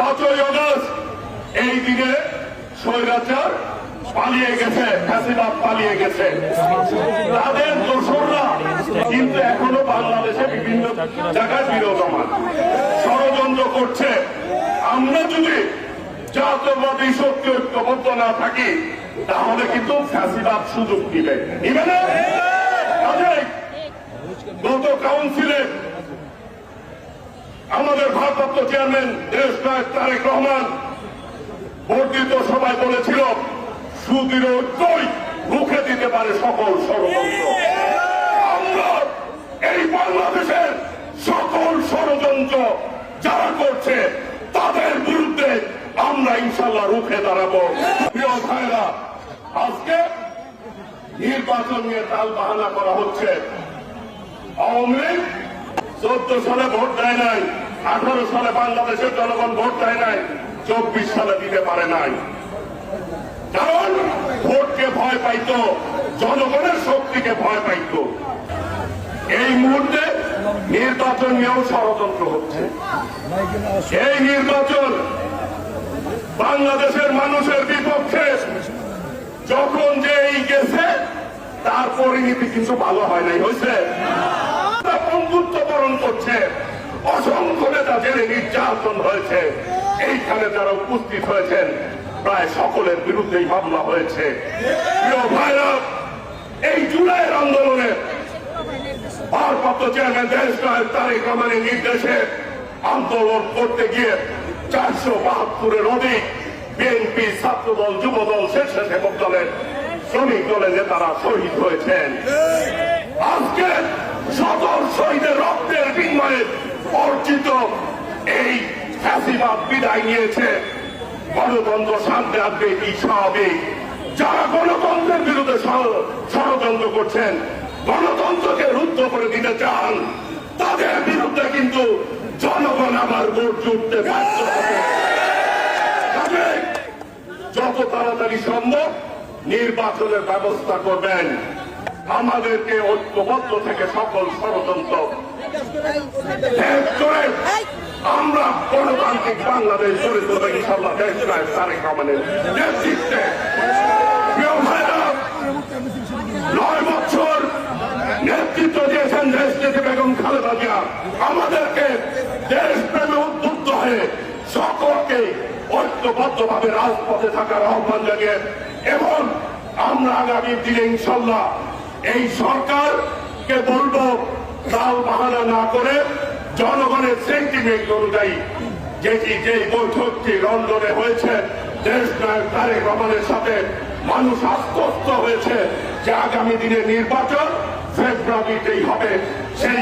পাঁচই অগস্ট এই দিনে স্বৈরাচার পালিয়ে গেছে, ফ্যাসিবাদ পালিয়ে গেছে। তাদের দোসররা কিন্তু এখনও বাংলাদেশে বিভিন্ন জায়গায় বিরোধমান ষড়যন্ত্র করছে। আমরা যদি জাতীয়বাদী শক্তি ঐক্যবদ্ধ না থাকি, তাহলে কিন্তু ফ্যাসিবাদ সুযোগ দিবে। গত কাউন্সিলে আমাদের ভারপ্রাপ্ত চেয়ারম্যান দেশ নায়ক তারেক রহমান, বর্ধিত সবাই বলেছিল, সুদৃঢ় ঐক্যই রুখে দিতে পারে সকল ষড়যন্ত্র। এই বাংলাদেশের সকল ষড়যন্ত্র যারা করছে, তাদের বিরুদ্ধে আমরা ইনশাল্লাহ রুখে দাঁড়াবো। আজকে নির্বাচন নিয়ে তাল বাহানা করা হচ্ছে। আওয়ামী লীগ চোদ্দ সালে ভোট দেয় নাই, আঠারো সালে বাংলাদেশের জনগণ ভোট দেয় নাই, চব্বিশ সালে দিতে পারে নাই। কারণ ভোটকে ভয় পাইতো, জনগণের শক্তিকে ভয় পাইতো। এই মুহূর্তে নির্বাচন নিয়েও ষড়যন্ত্র হচ্ছে। এই নির্বাচন বাংলাদেশের মানুষের বিপক্ষে যখন যে এই গেছে, তার পরিণতি কিন্তু ভালো হয় নাই, হয়েছে? বরণ করছে। অসংখ্য নেতা জেলে নির্যাতন হয়েছে। এইখানে উপস্থিত হয়েছেন, প্রায় সকলের হয়েছে। এই জুলাইয়ের আন্দোলনে ভারপ্রাপ্ত চেয়ারম্যান দেশ তারেক রহমানের নির্দেশে আন্দোলন করতে গিয়ে চারশো বাহাত্তরের অধিক বিএনপি ছাত্রদল, যুবদল দলের শ্রমিক দলের নেতারা শহীদ হয়েছেন। ফ্যাসিবাদ বিদায় নিয়েছে। গণতন্ত্র আসবে এটি স্বাভাবিক যারা গণতন্ত্রের বিরুদ্ধে ষড়যন্ত্র করছেন গণতন্ত্রকে রুদ্ধ করে দিতে চান তাদের বিরুদ্ধে কিন্তু জনগণ আবার ভোট জুটতে হবে। যত তাড়াতাড়ি সম্ভব নির্বাচনের ব্যবস্থা করবেন। আমাদেরকে ঐক্যবদ্ধ থেকে সকল ষড়যন্ত্র আমরা গণতান্ত্রিক বাংলাদেশ গড়ে তুলবে ইনশাল্লাহ দেশ নায়ক তারেক রহমানের নয় বছর নেতৃত্ব দিয়েছেন দেশ নেত্রী বেগম খালেদা জিয়া। আমাদেরকে দেশ প্রেমে উদ্বুদ্ধ হয়ে সকলকে ঐক্যবদ্ধভাবে রাজপথে থাকার আহ্বান জানিয়ে এবং আমরা আগামী দিনে ইনশাল্লাহ এই সরকারকে বলব, তাল বাহানা না করে জনগণের সেন্টিমেন্ট অনুযায়ী যেটি যে বৈঠকটি লন্ডনে হয়েছে, দেশ নায়ক তারেক রহমানের সাথে মানুষ আশ্বস্ত হয়েছে যে আগামী দিনে নির্বাচন ফেব্রুয়ারিতেই হবে। সেই